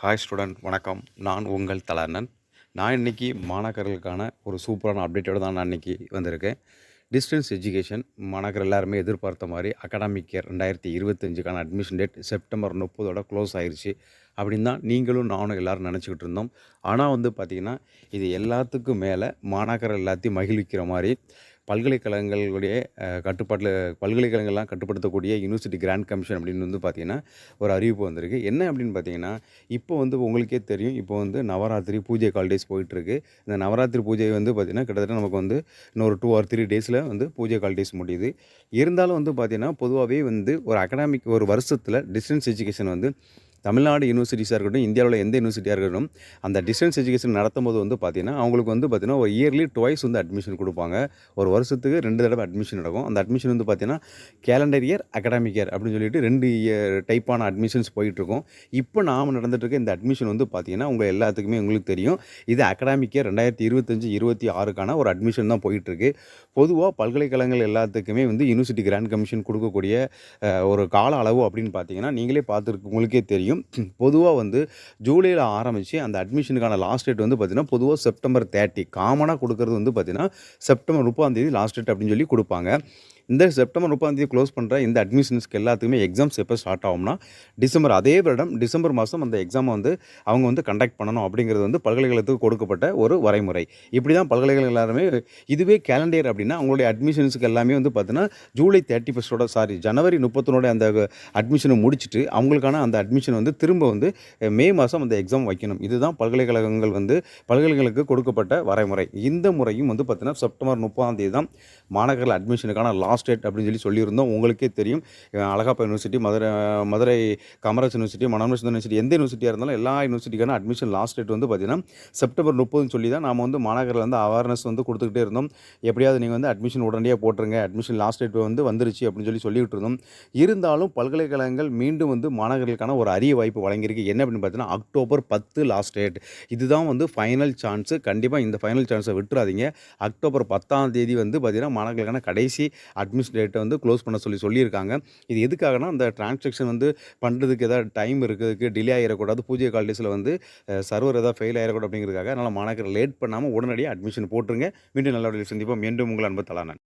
Hi student வணக்கம். நான் உங்கள் தலர்ணன் நான் இன்றைக்கி மாணாக்கர்களுக்கான ஒரு சூப்பரான அப்டேட்டோடு தான் நான் இன்றைக்கி வந்திருக்கேன். டிஸ்டன்ஸ் எஜுகேஷன் மாணாக்கர் எல்லாருமே எதிர்பார்த்த மாதிரி அகாடமிக் இயர் ரெண்டாயிரத்தி இருபத்தஞ்சுக்கான அட்மிஷன் டேட் செப்டம்பர் முப்பதோட க்ளோஸ் ஆயிடுச்சு அப்படின்னு தான் நீங்களும் நானும் எல்லோரும் நினச்சிக்கிட்டு இருந்தோம். ஆனால் வந்து பார்த்திங்கன்னா இது எல்லாத்துக்கும் மேலே மாணாக்கர் எல்லாத்தையும் மகிழ்விக்கிற மாதிரி பல்கலைக்கழகங்களுடைய கட்டுப்பாட்டில் பல்கலைக்கழகங்கள்லாம் கட்டுப்படுத்தக்கூடிய யூனிவர்சிட்டி கிராண்ட் கமிஷன் அப்படின்னு வந்து பார்த்திங்கன்னா ஒரு அறிவிப்பு வந்திருக்கு. என்ன அப்படின்னு பார்த்தீங்கன்னா இப்போ வந்து உங்களுக்கே தெரியும் இப்போ வந்து நவராத்திரி பூஜை கால்டேஸ் போயிட்டுருக்கு. இந்த நவராத்திரி பூஜை வந்து பார்த்திங்கன்னா கிட்டத்தட்ட நமக்கு வந்து இன்னொரு டூ ஆர் த்ரீ டேஸில் வந்து பூஜை கால் டேஸ் முடியுது. இருந்தாலும் வந்து பார்த்திங்கன்னா பொதுவாகவே வந்து ஒரு அகடாமிக் ஒரு வருஷத்தில் டிஸ்டன்ஸ் எஜுகேஷன் வந்து தமிழ்நாடு யூனிவர்சிட்டிஸாக இருக்கட்டும் இந்தியாவில் எந்த யூனிவர்சிட்டியாக இருக்கட்டும் அந்த டிஸ்டன்ஸ் எஜுகேஷன் நடத்தும் போது வந்து பார்த்திங்கன்னா அவங்களுக்கு வந்து பார்த்திங்கன்னா ஒரு இயர்லி டுவைஸ் வந்து அட்மிஷன் கொடுப்பாங்க. ஒரு வருஷத்துக்கு ரெண்டு தடவை அட்மிஷன் நடக்கும். அந்த அட்மிஷன் வந்து பார்த்திங்கன்னா கேலண்டர் இயர் அகடாமிக் இயர் அப்படின்னு சொல்லிட்டு ரெண்டு டைப்பான அட்மிஷன்ஸ் போயிட்டுருக்கும் இப்போ நாம் நடந்துட்டு இருக்க இந்த அட்மிஷன் வந்து பார்த்திங்கன்னா உங்கள் எல்லாத்துக்குமே உங்களுக்கு தெரியும். இது அகடாமிக் இயர் ரெண்டாயிரத்தி இருபத்தஞ்சி இருபத்தி ஆறுக்கான ஒரு அட்மிஷன் தான் போயிட்டுருக்கு பொதுவாக பல்கலைக்கழகங்கள் எல்லாத்துக்குமே வந்து யூனிவர்சிட்டி கிராண்ட் கமிஷன் கொடுக்கக்கூடிய ஒரு கால அளவு அப்படின்னு பார்த்தீங்கன்னா நீங்களே பார்த்துருக்கு உங்களுக்கே தெரியும். பொதுவாக வந்து ஜூலையில் ஆரம்பித்து அந்த அட்மிஷனுக்கான லாஸ்ட் டேட் வந்து பார்த்திங்கன்னா பொதுவாக செப்டம்பர் தேர்ட்டி காமனாக கொடுக்கறது வந்து பார்த்திங்கன்னா செப்டம்பர் முப்பதாம் தேதி லாஸ்ட் டேட் அப்படின்னு சொல்லி கொடுப்பாங்க. இந்த செப்டம்பர் முப்பதாம் தேதி க்ளோஸ் பண்ணுற இந்த அட்மிஷன்ஸ்க்கு எல்லாத்துக்குமே எக்ஸாம்ஸ் எப்போ ஸ்டார்ட் ஆகும்னா டிசம்பர் அதே வருடம் டிசம்பர் மாதம் அந்த எக்ஸாமை வந்து அவங்க வந்து கண்டக்ட் பண்ணணும் அப்படிங்கிறது வந்து பல்கலைக்கழகத்துக்கு கொடுக்கப்பட்ட ஒரு வரைமுறை. இப்படி தான் பல்கலைக்கழகம் எல்லாருமே இதுவே கேலண்டர் அப்படின்னா அவங்களுடைய அட்மிஷன்ஸுக்கு எல்லாமே வந்து பார்த்தீங்கன்னா ஜூலை தேர்ட்டி ஃபஸ்ட்டோட சாரி ஜனவரி முப்பத்தொன்னோட அந்த அட்மிஷனை முடிச்சுட்டு அவங்களுக்கான அந்த அட்மிஷன் வந்து திரும்ப வந்து மே மாதம் அந்த எக்ஸாம் வைக்கணும். இதுதான் பல்கலைக்கழகங்கள் வந்து பல்கலைக்கழகங்களுக்கு கொடுக்கப்பட்ட வரைமுறை. இந்த முறையும் வந்து பார்த்தீங்கன்னா செப்டம்பர் முப்பதாம் தேதி தான் மாணவர்கள் அட்மிஷனுக்கான லாஸ்ட் டேட் அப்படின்னு சொல்லி சொல்லியிருந்தோம். உங்களுக்கே தெரியும். அழகாப்பா அழகப்பா யூனிவர்சிட்டி மதுரை மதுரை காமராஜ் யூனிவர்சிட்டி மனோரஞ்ச் யூனிவர்சிட்டி எந்த யூனிவர்சிட்டியாக இருந்தாலும் எல்லா யூனிவர்சிட்டிக்கான அட்மிஷன் லாஸ்ட் டேட் வந்து பார்த்தீங்கன்னா செப்டம்பர் முப்பதுன்னு சொல்லி தான் நாம் வந்து மாநகரில் வந்து அவேர்னஸ் வந்து கொடுத்துக்கிட்டே இருந்தோம். எப்படியாவது நீங்கள் வந்து அட்மிஷன் உடனடியாக போட்டுருங்க. அட்மிஷன் லாஸ்ட் டேட் வந்து வந்துருச்சு அப்படின்னு சொல்லி சொல்லிக்கிட்டு இருந்தோம். இருந்தாலும் பல்கலைக்கழகங்கள் மீண்டும் வந்து மாணவர்களுக்கான ஒரு அரிய வாய்ப்பு வழங்கியிருக்கு. என்ன அப்படின்னு பார்த்தீங்கன்னா அக்டோபர் பத்து லாஸ்ட் டேட் இதுதான் வந்து ஃபைனல் சான்ஸு கண்டிப்பாக இந்த ஃபைனல் சான்ஸை விட்டுறாதீங்க. அக்டோபர் பத்தாம் தேதி வந்து பார்த்தீங்கன்னா மாணவர்களுக்கான கடைசி அட்மினிஸ்ட்ரேட்டை வந்து க்ளோஸ் பண்ண சொல்லி சொல்லியிருக்காங்க. இது எதுக்காகனா அந்த டிரான்சாக்ஷன் வந்து பண்ணுறதுக்கு ஏதாவது டைம் இருக்கிறதுக்கு டிலே ஆகிடக்கூடாது பூஜை காலேஜில் வந்து சர்வர் ஏதாவது ஃபெயில் ஆகிடக்கூடாது அப்படிங்கிறதுக்காக அதனால் மாணவர்கள் லேட் பண்ணாமல் உடனடியாக அட்மிஷன் போட்டுருங்க. மீண்டும் நல்ல சந்திப்போம். மீண்டும் உங்கள் அன்பு தலானன்